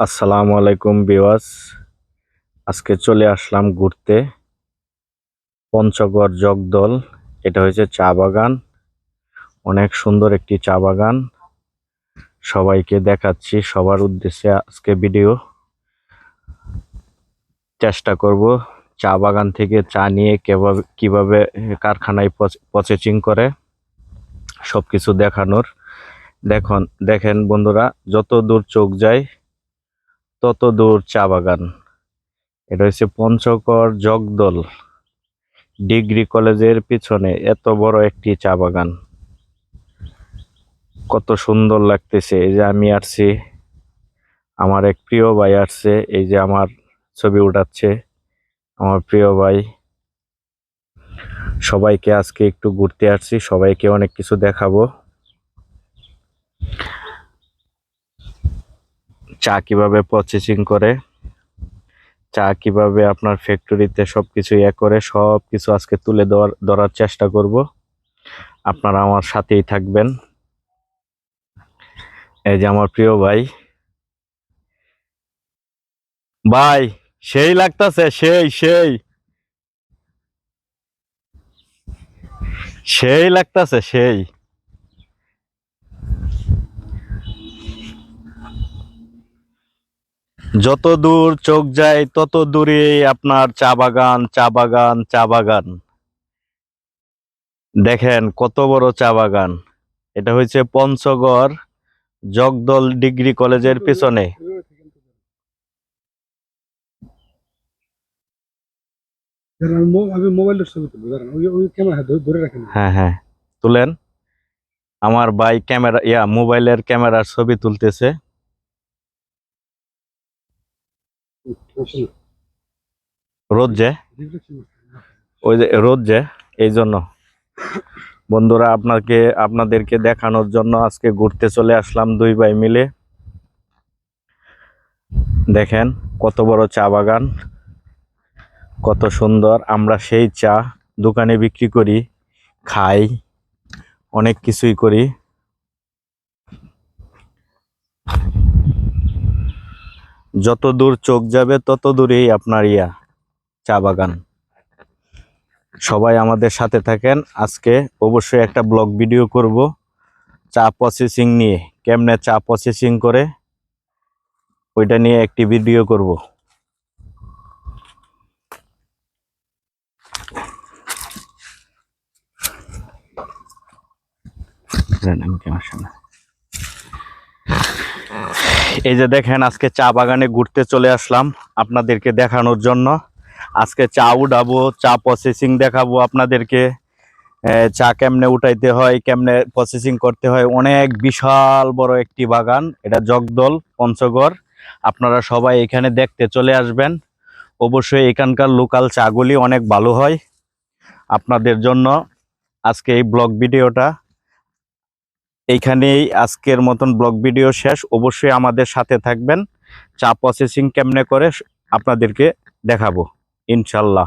আসসালামু আলাইকুম বিওয়াস আজকে চলে আসলাম ঘুরতে। পঞ্চগড় জগদল, এটা হয়েছে চা বাগান। অনেক সুন্দর একটি চা বাগান। সবাইকে দেখাচ্ছি, সবার উদ্দেশ্যে আজকে ভিডিও। চেষ্টা করব চা বাগান থেকে চা নিয়ে কেভাবে কীভাবে কারখানায় প্রসেসিং করে সব কিছু দেখানোর। দেখুন, দেখেন বন্ধুরা, যত দূর চোখ যায় তত দূর চা বাগান। এটা হচ্ছে পঞ্চগড় জগদল ডিগ্রি কলেজের পিছনে এত বড় একটি চা বাগান। কত সুন্দর লাগতেছে। এই যে আমি আসছি, আমার এক প্রিয় ভাই আসছে, এই যে আমার ছবি উঠাচ্ছে, আমার প্রিয় ভাই। সবাইকে আজকে একটু ঘুরতে আসছি, সবাইকে অনেক কিছু দেখাবো। চা কীভাবে প্রসেসিং করে, চা কীভাবে আপনার ফ্যাক্টরিতে সব কিছু ইয়ে করে সব কিছু আজকে তুলে দেওয়ার ধরার চেষ্টা করব। আপনারা আমার সাথেই থাকবেন। এই যে আমার প্রিয় ভাই। ভাই, সেই লাগতেছে, সেই সেই। সেই লাগতাছে, সেই। যত দূর চোখ যায়, তত দূরে আপনার চা বাগান চা বাগান চা বাগান। দেখেন কত বড় চা বাগান। এটা হয়েছে পঞ্চগড় জগদল ডিগ্রি কলেজের পিছনে। হ্যাঁ হ্যাঁ তুলেন। আমার ভাই ক্যামেরা, ইয়া, মোবাইলের ক্যামেরার ছবি তুলতেছে। রোদ যে? ওই যে রোদ যে এই জন্য। বন্ধুরা আপনাকে আপনাদেরকে দেখানোর জন্য আজকে ঘুরতে চলে আসলাম দুই ভাই মিলে। দেখেন কত বড় চা বাগান কত সুন্দর। আমরা সেই চা দোকানে বিক্রি করি খাই অনেক কিছুই করি। যত দূর চোখ যাবে তত দূরেই আপনার ইয়া, চা বাগান। সবাই আমাদের সাথে থাকেন। আজকে অবশ্যই একটা ব্লগ ভিডিও করব, চা প্রসেসিং নিয়ে। কেমনে চা প্রসেসিং করে, ওইটা নিয়ে একটি ভিডিও করব। এই যে দেখেন, আজকে চা বাগানে ঘুরতে চলে আসলাম আপনাদেরকে দেখানোর জন্য। আজকে চা উঠাবো, চা প্রসেসিং দেখাবো আপনাদেরকে। চা কেমনে উঠাইতে হয়, কেমনে প্রসেসিং করতে হয়, অনেক বিশাল বড় একটি বাগান। এটা জগদল, পঞ্চগড়। আপনারা সবাই এখানে দেখতে চলে আসবেন। অবশ্যই এখানকার লোকাল চাগুলি অনেক ভালো হয় আপনাদের জন্য। আজকে এই ব্লগ ভিডিওটা এইখানেই আজকের মতন ব্লগ ভিডিও শেষ। অবশ্যই আমাদের সাথে থাকবেন। চা প্রসেসিং কেমনে করে, আপনাদেরকে দেখাবো। ইনশাল্লাহ।